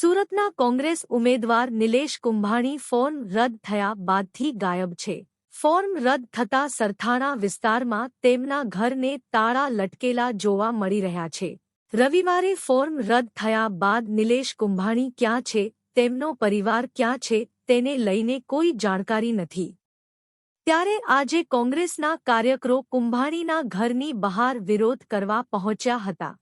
સુરતના કોંગ્રેસ ઉમેદવાર નિલેશ કુંભાણી ફોર્મ રદ થયા બાદથી ગાયબ છે. ફોર્મ રદ થતા સરથાણા વિસ્તારમાં તેમના ઘરને તાળા લટકેલા જોવા મળી રહ્યા છે. રવિવારે ફોર્મ રદ થયા બાદ નિલેશ કુંભાણી ક્યાં છે, તેમનો પરિવાર ક્યાં છે, તેને લઈને કોઈ જાણકારી નથી. ત્યારે આજે કોંગ્રેસના કાર્યકરો કુંભાણીના ઘરની બહાર વિરોધ કરવા પહોંચ્યા હતા.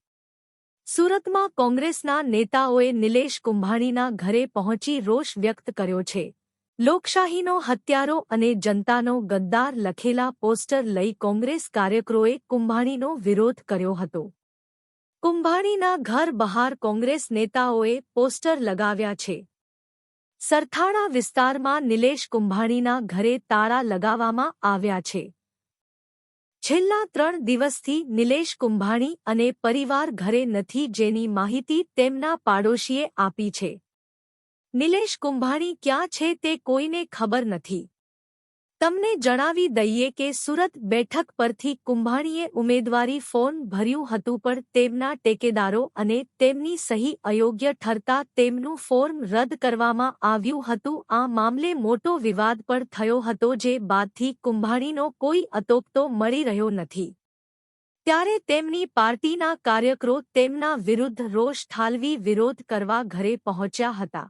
સુરતમાં કોંગ્રેસના નેતાઓએ નિલેશ કુંભાણીના ઘરે પહોંચી રોષ વ્યક્ત કર્યો છે. લોકશાહીનો હત્યારો અને જનતાનો ગદ્દાર લખેલા પોસ્ટર લઈ કોંગ્રેસ કાર્યકરોએ કુંભાણીનો વિરોધ કર્યો હતો. કુંભાણીના ઘર બહાર કોંગ્રેસ નેતાઓએ પોસ્ટર લગાવ્યા છે. સરથાણા વિસ્તારમાં નિલેશ કુંભાણીના ઘરે તાળા લગાવવામાં આવ્યા છે. છેલ્લા ત્રણ દિવસથી નિલેશ કુંભાણી અને પરિવાર ઘરે નથી જેની માહિતી તેમના પાડોશીએ આપી છે. નિલેશ કુંભાણી ક્યાં છે તે કોઈને ખબર નથી. તમને જણાવી દઈએ કે સુરત બેઠક પરથી કુંભાણીએ ઉમેદવારી ફોર્મ ભર્યું હતું પણ તેમના ટેકેદારો અને તેમની સહી અયોગ્ય ઠરતા તેમનું ફોર્મ રદ કરવામાં આવ્યું હતું. આ મામલે મોટો વિવાદ પણ થયો હતો જે બાદથી કુંભાણીનો કોઈ અતોકતો મળી રહ્યો નથી. ત્યારે તેમની પાર્ટીના કાર્યકરો તેમના વિરુદ્ધ રોષ ઠાલવી વિરોધ કરવા ઘરે પહોંચ્યા હતા.